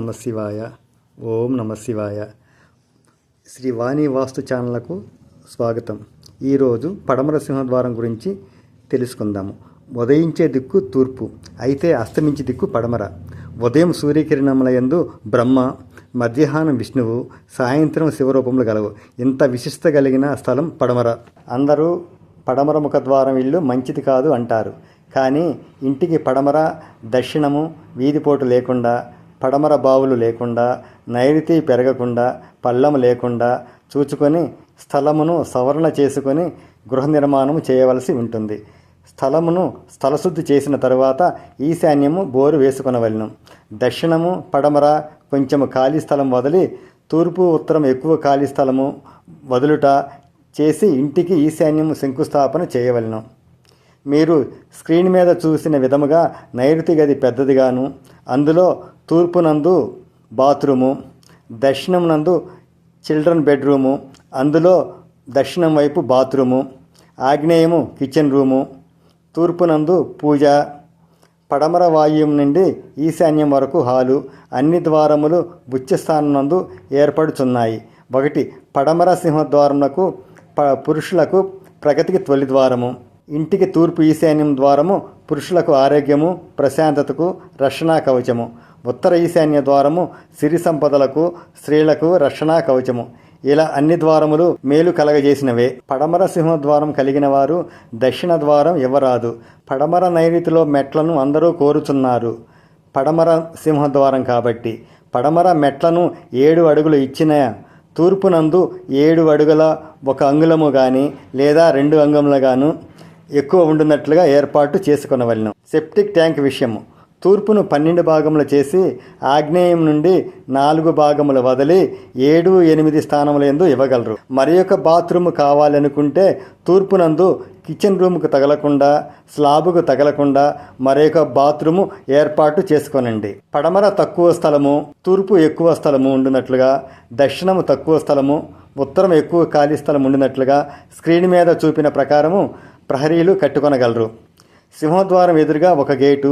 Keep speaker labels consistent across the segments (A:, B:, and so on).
A: నమ శివాయ. ఓం నమ శివాయ. శ్రీ వాణి వాస్తు ఛానళ్ళకు స్వాగతం. ఈరోజు పడమర సింహద్వారం గురించి తెలుసుకుందాము. ఉదయించే దిక్కు తూర్పు అయితే అస్తమించే దిక్కు పడమర. ఉదయం సూర్యకిరణముల యందు బ్రహ్మ మధ్యాహ్నం విష్ణువు సాయంత్రం శివరూపములు గలవు. ఇంత విశిష్ట కలిగిన స్థలం పడమర. అందరూ పడమర ముఖద్వారం ఇల్లు మంచిది కాదు అంటారు. కానీ ఇంటికి పడమర దక్షిణము వీధిపోటు లేకుండా పడమర బావులు లేకుండా నైరుతి పెరగకుండా పళ్ళము లేకుండా చూచుకొని స్థలమును సవరణ చేసుకొని గృహ నిర్మాణం చేయవలసి ఉంటుంది. స్థలమును స్థలశుద్ధి చేసిన తరువాత ఈశాన్యము బోరు వేసుకొనవలను. దక్షిణము పడమర కొంచెము ఖాళీ స్థలం వదిలి తూర్పు ఉత్తరం ఎక్కువ ఖాళీ స్థలము వదులుట చేసి ఇంటికి ఈశాన్యము శంకుస్థాపన చేయవలను. మీరు స్క్రీన్ మీద చూసిన విధముగా నైరుతి గది పెద్దదిగాను అందులో తూర్పునందు బాత్రూము దక్షిణం నందు చిల్డ్రన్ బెడ్రూము అందులో దక్షిణం వైపు బాత్రూము ఆగ్నేయము కిచెన్ రూము తూర్పునందు పూజ పడమర వాయువు నుండి ఈశాన్యం వరకు హాలు అన్ని ద్వారములు బుచ్చస్థానం నందు ఏర్పడుచున్నాయి. ఒకటి పడమర సింహద్వారములకు ప పురుషులకు ప్రగతికి తొలి ద్వారము. ఇంటికి తూర్పు ఈశాన్యం ద్వారము పురుషులకు ఆరోగ్యము ప్రశాంతతకు రక్షణా కవచము. ఉత్తర ఈశాన్య ద్వారము సిరి సంపదలకు స్త్రీలకు రక్షణా కవచము. ఇలా అన్ని ద్వారములు మేలు కలగజేసినవే. పడమర సింహద్వారం కలిగిన వారు దక్షిణ ద్వారం ఇవ్వరాదు. పడమర నైరుతిలో మెట్లను అందరూ కోరుచున్నారు. పడమర సింహద్వారం కాబట్టి. పడమర మెట్లను ఏడు అడుగులు ఇచ్చిన తూర్పునందు ఏడు అడుగుల ఒక అంగుళము కానీ లేదా రెండు అంగములు గాను ఎక్కువ ఉండున్నట్లుగా ఏర్పాటు చేసుకునవలను. సెప్టిక్ ట్యాంక్ విషయము. తూర్పును పన్నెండు భాగములు చేసి ఆగ్నేయం నుండి నాలుగు భాగములు వదిలి ఏడు ఎనిమిది స్థానముల ఎందు ఇవ్వగలరు. మరి యొక్క బాత్రూమ్ కావాలనుకుంటే తూర్పునందు కిచెన్ రూమ్కు తగలకుండా స్లాబుకు తగలకుండా మరొక బాత్రూము ఏర్పాటు చేసుకోనండి. పడమర తక్కువ స్థలము తూర్పు ఎక్కువ స్థలము ఉండినట్లుగా దక్షిణము తక్కువ స్థలము ఉత్తరం ఎక్కువ ఖాళీ స్థలం ఉండినట్లుగా స్క్రీన్ మీద చూపిన ప్రకారము ప్రహరీలు కట్టుకొనగలరు. సింహద్వారం ఎదురుగా ఒక గేటు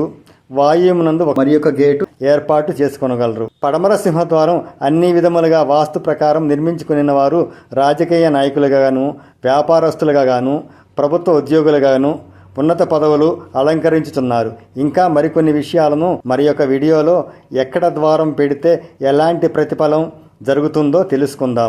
A: వాయుమునందు మరి యొక్క గేటు ఏర్పాటు చేసుకొనగలరు. పడమర సింహద్వారం అన్ని విధములుగా వాస్తు ప్రకారం నిర్మించుకున్న వారు రాజకీయ నాయకులుగాను వ్యాపారస్తులుగా గాను ప్రభుత్వ ఉద్యోగులుగాను ఉన్నత పదవులు అలంకరించుతున్నారు ఇంకా మరికొన్ని విషయాలను మరి యొక్క వీడియోలో ఎక్కడ ద్వారం పెడితే ఎలాంటి ప్రతిఫలం జరుగుతుందో తెలుసుకుందాము.